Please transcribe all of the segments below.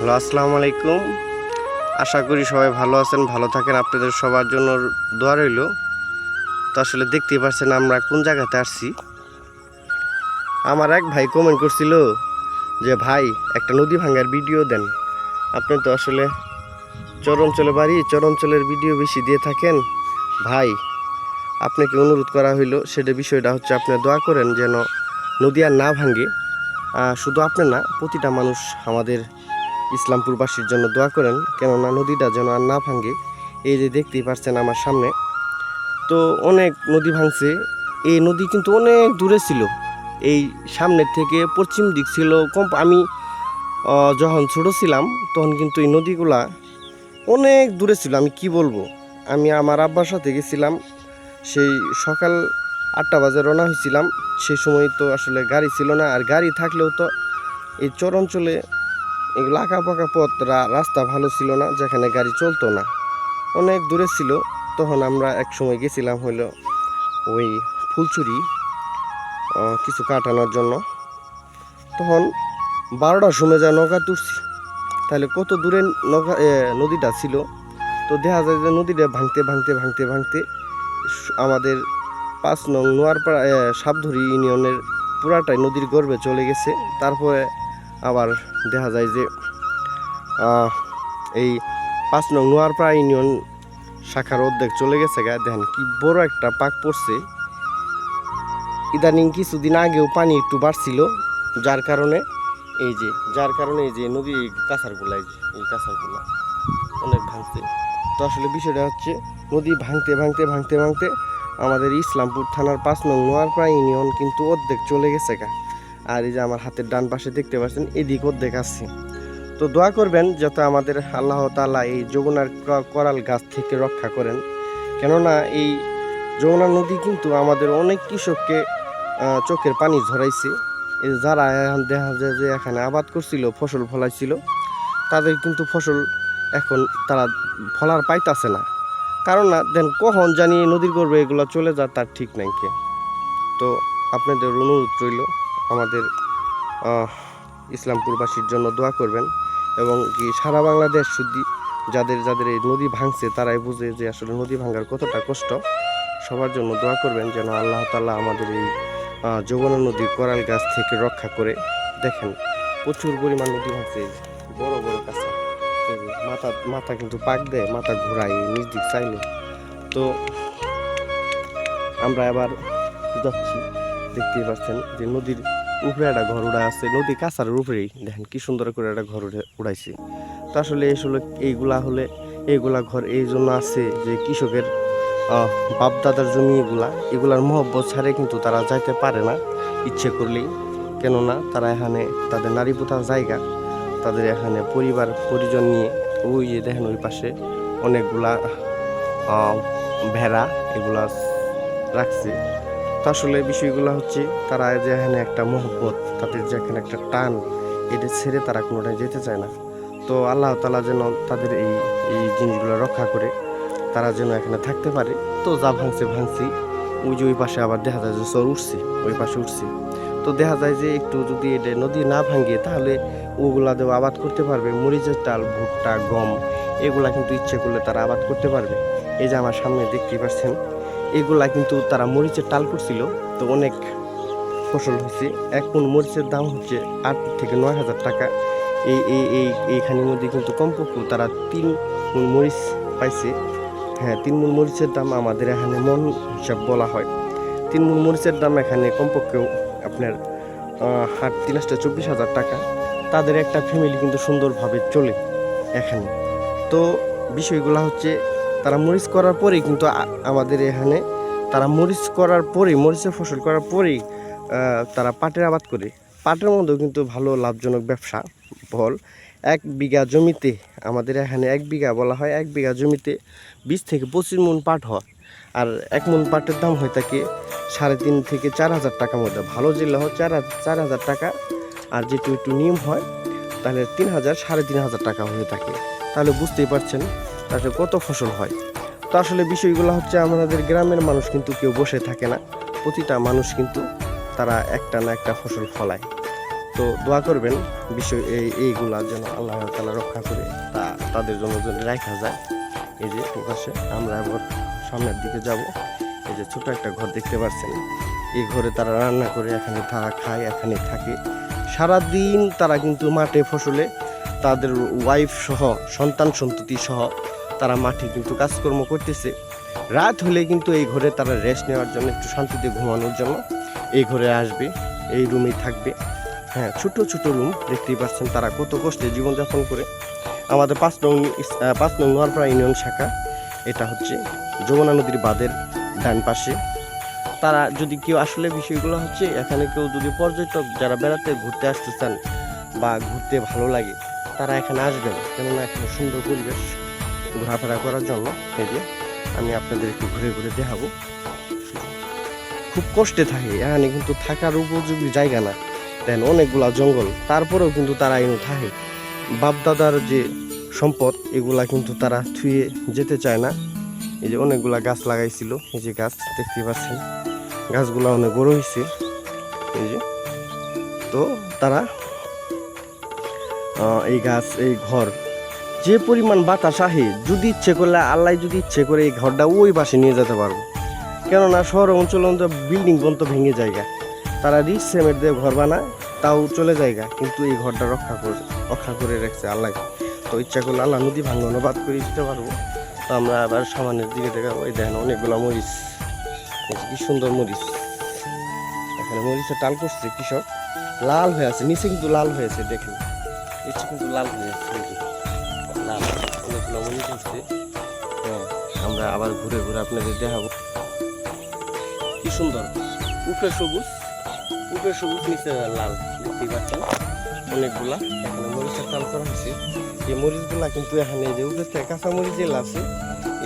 Hello, আসসালামু আলাইকুম। আশা করি সবাই ভালো আছেন, ভালো থাকেন। আপনাদের সবার জন্য দোয়া রইল। তো আসলে দেখতেই পাচ্ছেন আমরা কোন জায়গাতে আসছি আমার এক ভাই কমেন্ট করছিল যে, ভাই, একটা নদী ভাঙ্গার ভিডিও দেন। আপনি তো আসলে চর অঞ্চলে বাড়ি চর অঞ্চলের ভিডিও বেশি দিয়ে থাকেন। ভাই, আপনাকে অনুরোধ করা হইল, সেটা বিষয়টা হচ্ছে আপনি দোয়া করেন যেন নদী আর না ভাঙ্গে শুধু আপনি না, প্রতিটা মানুষ আমাদের ইসলামপুরবাসীর জন্য দোয়া করেন, কেননা নদীটা যেন আর না ভাঙে। এই যে দেখতেই পাচ্ছেন আমার সামনে। তো অনেক নদী ভাঙছে। এই নদী কিন্তু অনেক দূরে ছিল। এই সামনের থেকে পশ্চিম দিক ছিল। কম আমি যখন ছোটো ছিলাম, তখন কিন্তু এই নদীগুলা অনেক দূরে ছিল। আমি কি বলব? আমি আমার আব্বার সাথে গেছিলাম। সেই সকাল আটটা বাজে রওনা হয়েছিলাম। সেই সময় তো আসলে গাড়ি ছিল না। আর গাড়ি থাকলেও তো এই চর অঞ্চলে এগুলো পাকা পথ রাস্তা ভালো ছিল না, যেখানে গাড়ি চলতো না। অনেক দূরে ছিল, তখন আমরা এক সময় গেছিলাম হলো ওই ফুলচুরি কিছু কাটানোর জন্য। তখন বারোটার সময় যা নৌকা তুলছি, তাহলে কত দূরে নৌকা নদীটা ছিল, তো দেখা যায় যে নদীটা ভাঙতে ভাঙতে ভাঙতে ভাঙতে আমাদের পাঁচ নং নোয়ারপাড়া সাবধরি ইউনিয়নের পুরাটাই নদীর গর্ভে চলে গেছে। তারপরে আবার দেখা যায় যে এই পাঁচ নং নোয়ারপাড়া ইউনিয়ন শাখার অর্ধেক চলে গেছে গা। দেখেন কি বড় একটা পাক পড়ছে। ইদানিং কিছুদিন আগেও পানি একটু বাড়ছিল, যার কারণে এই যে, যার কারণে এই যে নদী এই কাঁচারগুলা, এই যে, এই কাঁচারগুলা অনেক ভাঙছে। তো আসলে বিষয়টা হচ্ছে, নদী ভাঙতে ভাঙতে ভাঙতে ভাঙতে আমাদের ইসলামপুর থানার পাঁচ নং নোয়ারপাড়া ইউনিয়ন কিন্তু অর্ধেক চলে গেছে গা। আর এই যে আমার হাতের ডান পাশে দেখতে পাচ্ছেন, এদিক অর্ধেক আছে। তো দোয়া করবেন যাতে আমাদের আল্লাহ তালা এই যমুনার করাল গাছ থেকে রক্ষা করেন। কেননা এই যমুনা নদী কিন্তু আমাদের অনেক কৃষককে চোখের পানি ঝরাইছে। যারা দেখা যায় যে এখানে আবাদ করছিল, ফসল ফলাইছিল, তাদের কিন্তু ফসল এখন তারা ফলার পাইতাছে না। কারণ না, দেন কখন জানি নদীর গর্বে এগুলো চলে যায় তার ঠিক নাই কে। তো আপনাদের অনুরোধ রইল আমাদের ইসলামপুরবাসীর জন্য দোয়া করবেন এবং কি সারা বাংলাদেশ শুদ্ধি যাদের যাদের এই নদী ভাঙছে তারাই বুঝে যে আসলে নদী ভাঙার কতটা কষ্ট। সবার জন্য দোয়া করবেন যেন আল্লাহ তাআলা আমাদের এই আহ, যমুনা নদীর করাল গাছ থেকে রক্ষা করে। দেখেন প্রচুর পরিমাণ নদী ভাঙছে বড় বড় যে, মাথা মাথা কিন্তু পাক দেয় মাথা ঘোরায় নিচ দিক চাইলে। তো আমরা আবার যাচ্ছি দেখতেই পাচ্ছেন যে নদীর উপরে একটা ঘর উড়া আছে নদী কাঁচার উপরেই। দেখেন কি সুন্দর করে একটা ঘর উড়ে- উড়াইছে। তো আসলে আসলে এইগুলা হলে এইগুলা ঘর এই জন্য আছে যে কৃষকের আহ, বাপ জমি এগুলা এগুলার মহব্বত ছাড়ে কিন্তু তারা যাইতে পারে না ইচ্ছে করলেই। কেননা তারা এখানে তাদের নারী পোতার জায়গা তাদের এখানে পরিবার পরিজন নিয়ে ওই যে দেখেন ওই পাশে অনেকগুলা ভেড়া এগুলা রাখছে। তো আসলে বিষয়গুলো হচ্ছে তারা যে এখানে একটা মহব্বত, তাদের যে এখানে একটা টান, এটা ছেড়ে তারা কোনোটাই যেতে চায় না। তো আল্লাহ তালা যেন তাদের এই এই জিনিসগুলো রক্ষা করে, তারা যেন এখানে থাকতে পারে। তো যা ভাঙছে, ভাঙছি, ওই যে ওই পাশে আবার দেখা যায় যে চর উঠছে, ওই পাশে উঠছে। তো দেখা যায় যে একটু যদি এটা নদী না ভাঙে, তাহলে ওগুলা দেওয়া আবাদ করতে পারবে। মরিচের ডাল, ভুট্টা, গম, এগুলা কিন্তু ইচ্ছে করলে তারা আবাদ করতে পারবে। এই যে আমার সামনে দেখতেই পাচ্ছেন এগুলা কিন্তু তারা মরিচের টাল করছিল। তো অনেক ফসল হয়েছে। এক মন মরিচের দাম হচ্ছে আট থেকে নয় হাজার টাকা। এই এই এই, এইখানের মধ্যে কিন্তু কমপক্ষে তারা তিন মন মরিচ পাইছে। হ্যাঁ তিন মন মরিচের দাম আমাদের এখানে মন হিসাব বলা হয়। তিন মন মরিচের দাম এখানে কমপক্ষেও আপনার হাট আসটা চব্বিশ হাজার টাকা। তাদের একটা ফ্যামিলি কিন্তু সুন্দরভাবে চলে এখানে। তো বিষয়গুলো হচ্ছে তারা মরিচ করার পরেই কিন্তু আমাদের এখানে তারা মরিচ করার পরেই, মরিচের ফসল করার পরেই তারা পাটের আবাদ করে। পাটের মধ্যেও কিন্তু ভালো লাভজনক ব্যবসা ফল এক বিঘা জমিতে, আমাদের এখানে এক বিঘা বলা হয়, এক বিঘা জমিতে বিশ থেকে পঁচিশ মন পাট হয়। আর এক মন পাটের দাম হয়ে থাকে সাড়ে তিন থেকে চার হাজার টাকার মধ্যে। ভালো জেলা হয় চার চার হাজার টাকা। আর যেটু একটু নিয়ম হয়, তাহলে তিন হাজার সাড়ে তিন হাজার টাকা হয়ে থাকে। তাহলে বুঝতেই পারছেন তাতে কত ফসল হয়? তো আসলে বিষয়গুলো হচ্ছে আমাদের গ্রামের মানুষ কিন্তু কেউ বসে থাকে না। প্রতিটা মানুষ কিন্তু তারা একটা না একটা ফসল ফলায়। তো দোয়া করবেন বিষয় এই, এইগুলা যেন আল্লাহ তালা রক্ষা করে তা, তাদের জন্য যেন রাখা যায়। এই যে আছে আমরা এবার সামনের দিকে যাব। এই যে ছোট একটা ঘর দেখতে পাচ্ছেন এই ঘরে তারা রান্না করে, এখানে তারা খায়, এখানে থাকে। সারাদিন তারা কিন্তু মাঠে ফসলে। তাদের ওয়াইফ সহ, সন্তান সন্ততি সহ তারা মাঠে কিন্তু কাজকর্ম করতেছে। রাত হলে কিন্তু এই ঘরে তারা রেস্ট নেওয়ার জন্য, একটু শান্তিতে ঘুমানোর জন্য এই ঘরে আসবে, এই রুমেই থাকবে। হ্যাঁ ছোট ছোট রুম দেখতেই পাচ্ছেন তারা কত কষ্টে জীবনযাপন করে। আমাদের পাঁচ নং পাঁচ নং নোয়ারপাড়া ইউনিয়ন শাখা, এটা হচ্ছে যমুনা নদীর বাঁধের ডান পাশে। তারা যদি কেউ, আসলে বিষয়গুলো হচ্ছে, এখানে কেউ যদি পর্যটক যারা বেড়াতে ঘুরতে আসতে চান বা ঘুরতে ভালো লাগে, তারা এখানে আসবেন, কেননা এখানে সুন্দর পরিবেশ। ঘোরাফেরা করার জন্য এই যে আমি আপনাদের একটু ঘুরে ঘুরে দেখাবো। খুব কষ্টে থাকে, এখানে কিন্তু থাকার উপযোগী জায়গা না। দেন অনেকগুলা জঙ্গল, তারপরেও কিন্তু তারা এনে থাকে। বাপদাদার যে সম্পদ, এগুলা কিন্তু তারা থুয়ে যেতে চায় না। এই যে অনেকগুলা গাছ লাগাইছিল, এই যে গাছ দেখতে পাচ্ছেন, গাছগুলা অনেক বড় হয়েছে। এই যে, তো তারা এই গাছ, এই ঘর যে পরিমাণ বাতাস আহে যদি ইচ্ছে করলে আল্লাহ যদি ইচ্ছে করে এই ঘরটা ওই পাশে নিয়ে যেতে পারব কেননা শহর অঞ্চল অঞ্চল বিল্ডিং পর্যন্ত ভেঙে জায়গা। তারা রিচ সিমেন্ট দিয়ে ঘর বানায়, তাও চলে জায়গা, কিন্তু এই ঘরটা রক্ষা করে রক্ষা করে রাখছে আল্লাহ। তো ইচ্ছা করলে আল্লাহ নদী ভাঙানো বাদ করে দিতে পারব। তো আমরা আবার সামানের দিকে দেখাবো এই দেখেন অনেকগুলো মরিচ। কি সুন্দর মরিচ। এখানে মরিচের টাল করছে কৃষক। লাল হয়ে আছে, নিচে কিন্তু লাল হয়েছে দেখেন। নিচে কিন্তু লাল হয়ে আছে অনেকগুলো মরিচ হ্যাঁ আমরা আবার ঘুরে ঘুরে আপনাদের দেখাবো। কি সুন্দর। উপরে সবুজ উপরে সবুজ নিচে লাল দেখতেই পাচ্ছেন। অনেকগুলা এখানে মরিচের টাল করা হয়েছে। এই মরিচগুলা কিন্তু এখানে যে উপরে থেকে কাঁচা মরিচ যেগুলো আছে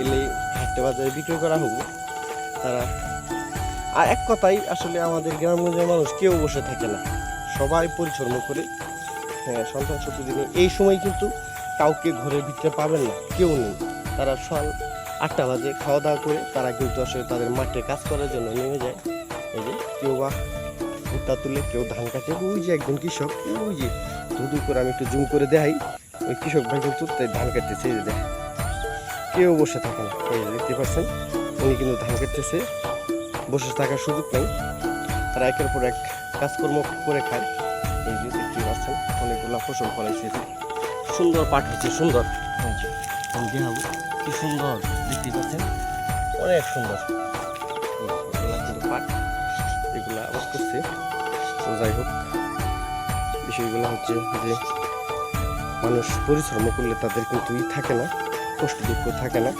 এলে হাটে বাজারে বিক্রি করা হব। তারা আর এক কথাই আসলে আমাদের গ্রামগঞ্জের মানুষ কেউ বসে থাকে না। সবাই পরিশ্রম করে। হ্যাঁ সন্তান দিনে এই সময় কিন্তু কাউকে ঘরের ভিতরে পাবেন না, কেউ নেই। তারা সকাল আটটা বাজে খাওয়া দাওয়া করে, তারা কিন্তু আসলে তাদের মাঠে কাজ করার জন্য নেমে যায়। এই যে কেউ বা ভুট্টা তুলে, কেউ ধান কাটে, ওই যে একজন কৃষক, ওই যে ধুধু করে আমি একটু জুম করে দেখাই। ওই কৃষক ভাই কিন্তু তাই ধান কাটতেছে, এই যে দেখ কেউ বসে থাকে না, এই যে দেখতে পাচ্ছেন? উনি কিন্তু ধান কাটতেছে, বসে থাকার সুযোগ নেই। তারা একের পর এক কাজকর্ম করে খায়। এই যে দেখতে পাচ্ছেন, অনেকগুলো ফসল ফলাইছে। সুন্দর পাট হচ্ছে সুন্দর। কি সুন্দর দেখতে পাচ্ছেন? অনেক সুন্দর। পাট এগুলা আবাদ করছে। তো যাই হোক বিষয়গুলো হচ্ছে যে মানুষ পরিশ্রম করলে তাদের কিন্তু ই থাকে না কষ্ট দুঃখ থাকে না।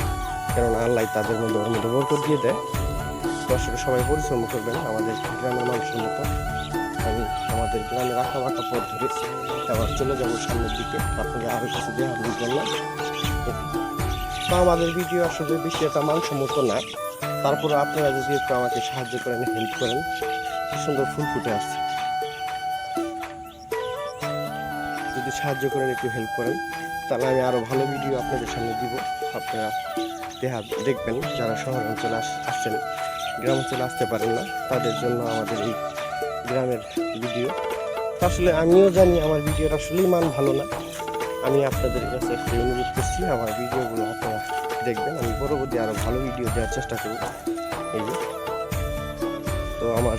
কেননা আল্লাহ তাদের মধ্যে ওর মধ্যে বরকত দিয়ে। দেয় আসলে সবাই পরিশ্রম করবেন আমাদের গ্রামের মানুষের মতো। আমাদের গ্রামের আঁকা বাঁকা পথ ধরে আবার চলে যাব সামনের দিকে। আপনাকে আরও কিছু দেওয়া বললাম। তো আমাদের ভিডিও আসলে বেশি একটা মানসম্মত না। তারপরে আপনারা যদি একটু আমাকে সাহায্য করেন হেল্প করেন। সুন্দর ফুল ফুটে আসছে। যদি সাহায্য করেন, একটু হেল্প করেন। তাহলে আমি আরও ভালো ভিডিও আপনাদের সামনে দিব। আপনারা দেখা দেখবেন। যারা শহর অঞ্চলে আস- আসছেন, গ্রাম অঞ্চলে আসতে পারেন না, তাদের জন্য আমাদের এই গ্রামের ভিডিও। আসলে আমিও জানি আমার ভিডিওর আসলেই মান ভালো না। আমি আপনাদের কাছে একটু অনুরোধ করছি, আমার ভিডিওগুলো আপনারা দেখবেন। আমি পরবর্তী আরও ভালো ভিডিও দেওয়ার চেষ্টা করব। এই যে। তো আমার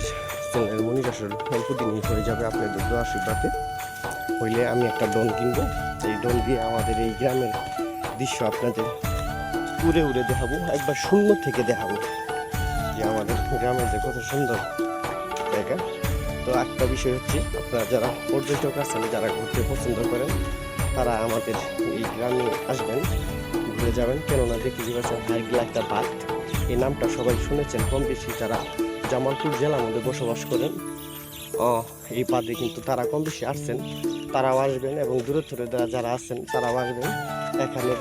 চ্যানেলের মনির আসলে অল্প দিনই হয়ে যাবে আপনাদের দোয়া আশীর্বাদে। হইলে আমি একটা ডন কিনবো। এই ডন দিয়ে আমাদের এই গ্রামের দৃশ্য আপনাদের উড়ে উড়ে দেখাবো, একবার শূন্য থেকে দেখাবো। যে আমাদের গ্রামের যে কত সুন্দর জায়গা। তো একটা বিষয় হচ্ছে, আপনারা যারা পর্যটক আছেন, যারা ঘুরতে পছন্দ করেন, তারা আমাদের এই গ্রামে আসবেন, ঘুরে যাবেন। কেননা দেখতে পাচ্ছেন হাইগলা একটা বাঘ এই নামটা সবাই শুনেছেন, কম বেশি যারা জামালপুর জেলার মধ্যে বসবাস করেন। এই বাদে কিন্তু তারা কম বেশি আসছেন। তারাও আসবেন এবং দূরে দূরে যারা যারা আছেন, তারাও আসবেন। এখানে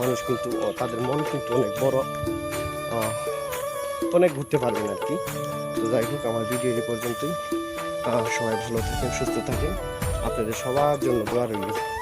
মানুষ কিন্তু তাদের মন কিন্তু অনেক বড়। অনেক ঘুরতে পারবেন আর কি। তো যাই হোক, আমার ভিডিও এই পর্যন্তই। সবাই ভালো থাকেন সুস্থ থাকেন। আপনাদের সবার জন্য দোয়া রইল।